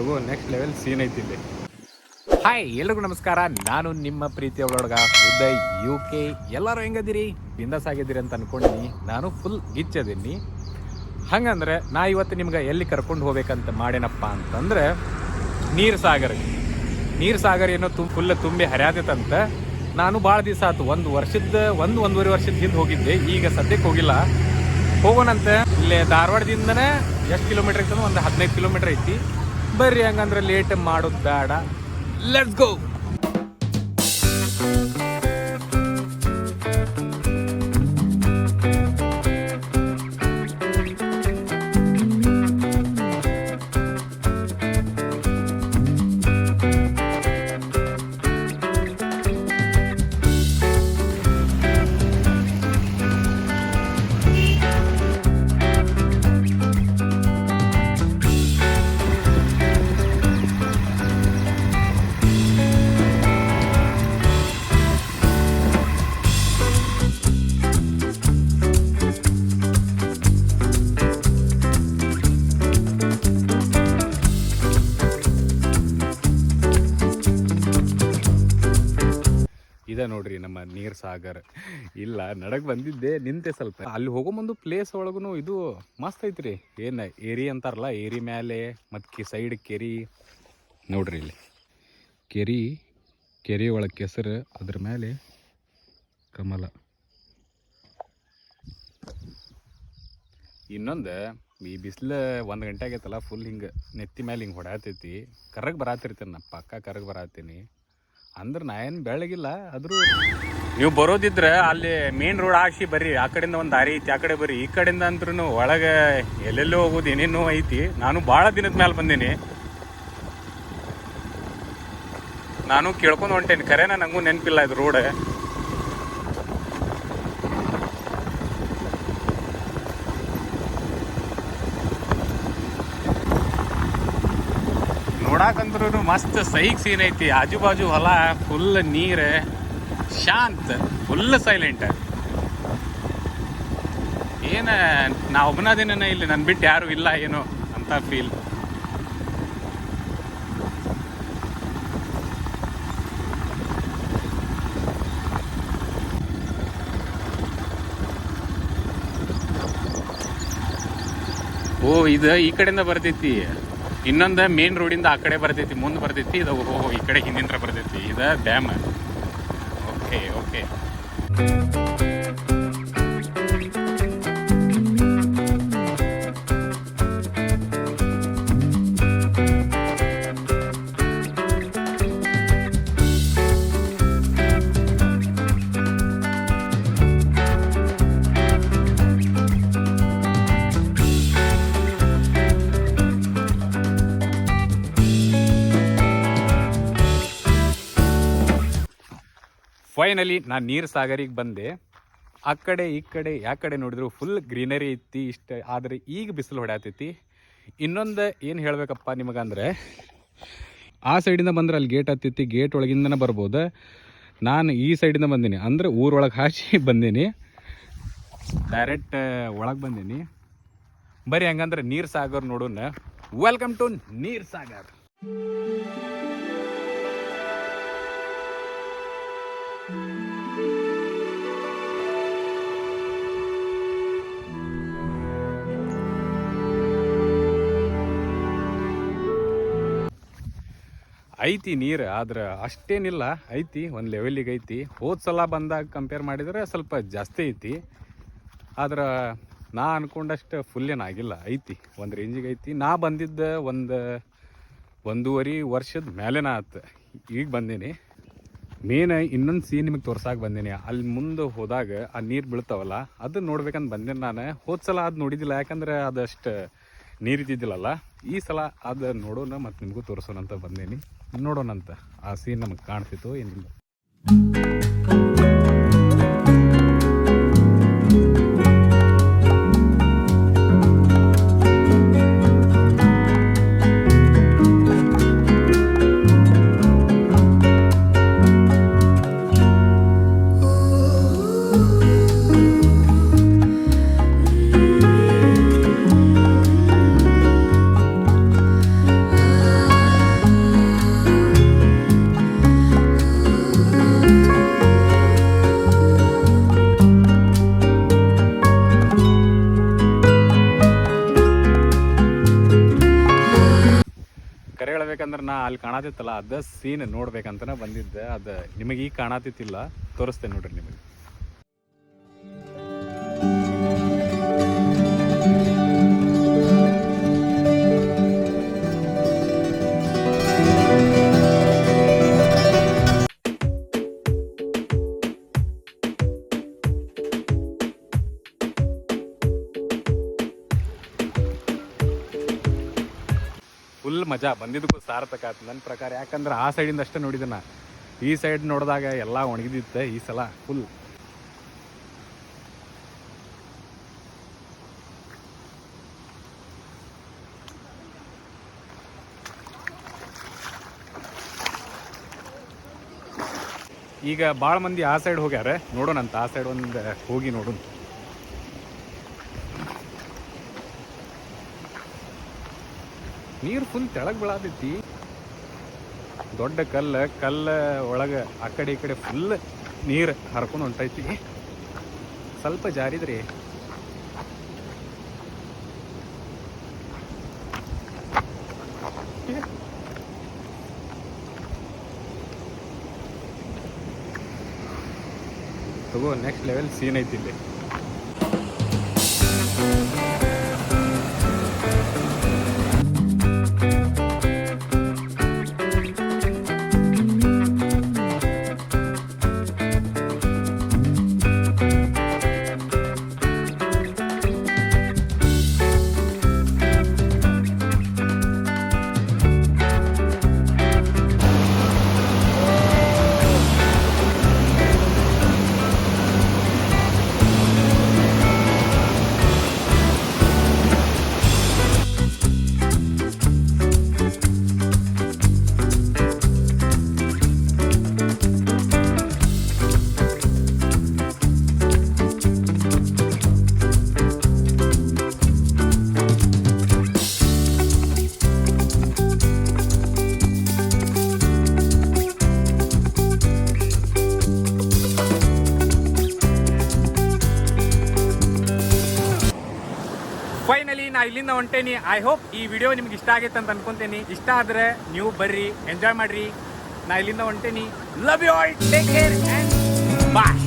ತಗೋ next level scene ಐತಿ hi ಎಲ್ರಿಗೂ ನಮಸ್ಕಾರ. ನಾನು ನಿಮ್ಮ ಪ್ರೀತಿಯ ಒಳಗ ಉದಯ್ ಯು ಕೆ ಎಲ್ಲರೂ ಹೆಂಗದಿರಿ? ಬಿಂದಾಸ್ ಆಗಿದ್ದೀರಿ ಅಂತ ಅನ್ಕೊಂಡಿನಿ. ನಾನು ಫುಲ್ ಗಿಚ್ಚದೀನಿ. ಹಂಗಂದ್ರೆ, ನಾ ಇವತ್ತು ನಿಮ್ಗೆ ಎಲ್ಲಿ ಕರ್ಕೊಂಡು ಹೋಗ್ಬೇಕಂತ ಮಾಡೇನಪ್ಪ ಅಂತಂದ್ರೆ ನೀರು ಸಾಗರ ನೀರು ಸಾಗರ ಏನೋ ತುಂಬ ಫುಲ್ ತುಂಬಿ ಹರಿಯಾದಂತ ನಾನು ಭಾಳ ದಿವಸ ಆಯ್ತು ಒಂದು ವರ್ಷದ ಒಂದು ಒಂದೂವರೆ ವರ್ಷದ ಹಿಂದೆ ಹೋಗಿದ್ದೆ. ಈಗ ಸದ್ಯಕ್ಕೆ ಹೋಗಿಲ್ಲ. ಹೋಗೋಣಂತೆ. ಇಲ್ಲೇ ಧಾರವಾಡದಿಂದನೇ ಎಷ್ಟು ಕಿಲೋಮೀಟರ್ ಇತ್ತು ಒಂದು ಹದಿನೈದು ಕಿಲೋಮೀಟರ್ ಐತಿ. ಬರ್ರಿ ಹಂಗಂದ್ರೆ ಲೇಟ್ ಮಾಡೋದು ಬೇಡ. ಲೆಟ್ಸ್ ಗೋ ಇದೆ ನೋಡ್ರಿ ನಮ್ಮ ನೀರ್ ಸಾಗರ್. ಇಲ್ಲ ನಡಕ್ ಬಂದಿದ್ದೆ, ನಿಂತೆ ಸ್ವಲ್ಪ. ಅಲ್ಲಿ ಹೋಗೋ ಮುಂದೆ ಪ್ಲೇಸ್ ಒಳಗೂ ಇದು ಮಸ್ತ್ ಐತ್ರಿ. ಏನು ಏರಿ ಅಂತಾರಲ್ಲ, ಏರಿ ಮೇಲೆ ಕಿ ಸೈಡ್ ಕೆರಿ. ನೋಡ್ರಿ ಇಲ್ಲಿ. ಕೆರಿ ಕೆರಿ ಒಳಗೆ ಕೆಸರು, ಅದ್ರ ಮೇಲೆ ಕಮಲ. ಇನ್ನೊಂದು, ಈ ಬಿಸಿಲು ಒಂದು ಗಂಟೆ ಆಗೈತಲ್ಲ ಫುಲ್ ಹಿಂಗೆ ನೆತ್ತಿ ಮೇಲೆ ಹಿಂಗೆ ಹೊಡ್ಯಾತೈತಿ. ಕರಗ್ ಬರಾತಿರ್ತೀನಿ ನಾ ಪಕ್ಕ ಕರಗ್ ಬರಾತೀನಿ. ಅಂದ್ರೆ ನಾ ಏನು ಬೆಳಗಿಲ್ಲ, ಆದರೂ ನೀವು ಬರೋದಿದ್ರೆ ಅಲ್ಲಿ ಮೇನ್ ರೋಡ್ ಹಾಕಿ ಬರ್ರಿ. ಆ ಕಡೆಯಿಂದ ಒಂದು ದಾರಿ ಐತಿ, ಆ ಕಡೆ ಬರ್ರಿ. ಈ ಕಡೆಯಿಂದ ಅಂದ್ರೂ ಒಳಗೆ ಎಲ್ಲೆಲ್ಲೋ ಹೋಗೋದು ಏನೇನೋ ಐತಿ. ನಾನು ಭಾಳ ದಿನದ ಮೇಲೆ ಬಂದೀನಿ. ನಾನು ಕೇಳ್ಕೊಂಡು ಹೊಂಟೇನಿ. ಕರೆನ ನಂಗೂ ನೆನಪಿಲ್ಲ ಇದು ರೋಡ್ ನೋಡಾಕಂದ್ರೂ ಮಸ್ತ್ ಸೈಕ್ ಸೀನ್ ಐತಿ. ಆಜು ಬಾಜು ಹೊಲ ಫುಲ್ ನೀರ್, ಶಾಂತ್ ಫುಲ್ ಸೈಲೆಂಟ್ ಏನ, ನಾ ಒಬ್ಬನದಿನ ಇಲ್ಲಿ ನನ್ ಬಿಟ್ಟು ಯಾರು ಇಲ್ಲ ಏನೋ ಅಂತ ಫೀಲ್ ಓ, ಇದು ಈ ಕಡೆಯಿಂದ ಬರ್ತೈತಿ. ಇನ್ನೊಂದು ಮೇನ್ ರೋಡಿಂದ ಆ ಕಡೆ ಬರ್ತೈತಿ, ಮುಂದೆ ಬರ್ತೈತಿ, ಇದು ಈ ಕಡೆ ಹಿಂದಿಂದ್ರ ಬರ್ತೈತಿ, ಇದು ಡ್ಯಾಮ್ ಓಕೆ ಓಕೆ ಫೈನಲಿ ನಾನು ನೀರು ಸಾಗರಿಗೆ ಬಂದೆ. ಆ ಕಡೆ, ಈ ಕಡೆ, ಯಾ ಕಡೆ ನೋಡಿದ್ರು ಫುಲ್ ಗ್ರೀನರಿ ಇತ್ತು ಇಷ್ಟ, ಆದರೆ ಈಗ ಬಿಸಿಲು ಹೊಡ್ಯಾತೈತಿ. ಇನ್ನೊಂದು ಏನು ಹೇಳಬೇಕಪ್ಪ ನಿಮಗಂದರೆ, ಆ ಸೈಡಿಂದ ಬಂದ್ರೆ ಅಲ್ಲಿ ಗೇಟ್ ಹತ್ತೈತಿ ಗೇಟ್ ಒಳಗಿಂದನೇ ಬರ್ಬೋದು. ನಾನು ಈ ಸೈಡಿಂದ ಬಂದೀನಿ, ಅಂದರೆ ಊರೊಳಗೆ ಹಾಕಿ ಬಂದೀನಿ. ಡೈರೆಕ್ಟ್ ಒಳಗೆ ಬಂದೀನಿ. ಬರೀ ಹಂಗಂದ್ರೆ ನೀರು ಸಾಗರ್ ನೋಡೋಣ ವೆಲ್ಕಮ್ ಟು ನೀರು ಸಾಗರ್. ಐತಿ ನೀರು, ಆದ್ರೆ ಅಷ್ಟೇನಿಲ್ಲ, ಐತಿ, ಒಂದು ಲೆವೆಲಿಗೆ ಐತಿ. ಹೋದ ಸಲ ಬಂದಾಗ ಕಂಪೇರ್ ಮಾಡಿದ್ರೆ ಸ್ವಲ್ಪ ಜಾಸ್ತಿ ಐತಿ. ಆದ್ರೆ ನಾ ಅಂದ್ಕೊಂಡಷ್ಟು ಫುಲ್ ಏನಾಗಿಲ್ಲ ಐತಿ, ಒಂದು ರೇಂಜಿಗೆ ಐತಿ. ನಾ ಬಂದಿದ್ದ ಒಂದು, ಒಂದೂವರೆ ವರ್ಷದ ಮೇಲೆನ ಆತು. ಈಗ ಬಂದೀನಿ. ಮೇನ್ ಇನ್ನೊಂದು ಸೀನ್ ನಿಮಗೆ ತೋರ್ಸಾಕ್ ಬಂದೀನಿ. ಅಲ್ಲಿ ಮುಂದೆ ಹೋದಾಗ ಆ ನೀರು ಬೀಳ್ತಾವಲ್ಲ, ಅದು ನೋಡ್ಬೇಕಂತ ಬಂದೇನೆ ನಾನು. ಹೋದ ಸಲ ಅದು ನೋಡಿದ್ದಿಲ್ಲ ಯಾಕಂದ್ರೆ ಅದಷ್ಟು ನೀರಿದ್ದಿದ್ದಿಲ್ಲಲ್ಲ ಈ ಸಲ ಅದು ನೋಡೋಣ ಮತ್ತು ನಿಮಗೂ ತೋರಿಸೋಣ ಅಂತ ಬಂದೇನಿ. ನೋಡೋಣಂತ. ಆ ಸೀನ್ ನಮಗೆ ಕಾಣ್ತಿತ್ತು ಏನಿಲ್ಲ ನಾ ಅಲ್ಲಿ ಕಾಣತಿತ್ತಲ್ಲ ಅದ ಸೀನ್ ನೋಡ್ಬೇಕಂತನ ಬಂದಿದ್ದೆ. ಅದ ನಿಮಗೆ ಈಗ ಕಾಣತಿತ್ತಿಲ್ಲ ತೋರಿಸ್ತೇನೆ ನೋಡ್ರಿ ನಿಮಗೆ. ಫುಲ್ ಮಜಾ. ಬಂದಿದ್ದಕ್ಕೂ ಸಾರ್ಥಕ ಆಯ್ತು ನನ್ನ ಪ್ರಕಾರ. ಯಾಕಂದ್ರೆ ಆ ಸೈಡಿಂದ ಅಷ್ಟೇ ನೋಡಿದೆ ನಾ. ಈ ಸೈಡ್ ನೋಡಿದಾಗ ಎಲ್ಲ ಒಣಗಿದಿತ್ತೆ ಈ ಸಲ ಫುಲ್ ಈಗ ಭಾಳ ಮಂದಿ ಆ ಸೈಡ್ ಹೋಗ್ಯಾರ. ನೋಡೋಣಂತ. ಆ ಸೈಡ್ ಒಂದು ಹೋಗಿ ನೋಡೋಣ. ನೀರು ಫುಲ್ ತೆಳಗ್ ಬೀಳತೈತಿ. ದೊಡ್ಡ ಕಲ್ಲ ಕಲ್ಲ ಒಳಗೆ ಆ ಕಡೆ ಈ ಕಡೆ ಫುಲ್ ನೀರು ಹರ್ಕೊಂಡು ಹೊಂಟೈತಿ. ಸ್ವಲ್ಪ ಜಾರಿದ್ರಿ. ತಗೋ ನೆಕ್ಸ್ಟ್ ಲೆವೆಲ್ ಸೀನ್ ಐತಿ ಇಲ್ಲಿ. ಇಲ್ಲಿಂದ ಹೊಂಟೇನಿ. ಐ ಹೋಪ್ ಈ ವಿಡಿಯೋ ನಿಮ್ಗೆ ಇಷ್ಟ ಆಗೈತೆ ಅಂತ ಅನ್ಕೊಂತೇನಿ. ಇಷ್ಟ ಆದ್ರೆ ನೀವು ಬರ್ರಿ ಎಂಜಾಯ್ ಮಾಡ್ರಿ. ನಾ ಇಲ್ಲಿಂದ ಹೊಂಟೇನಿ. Love you all take care and bye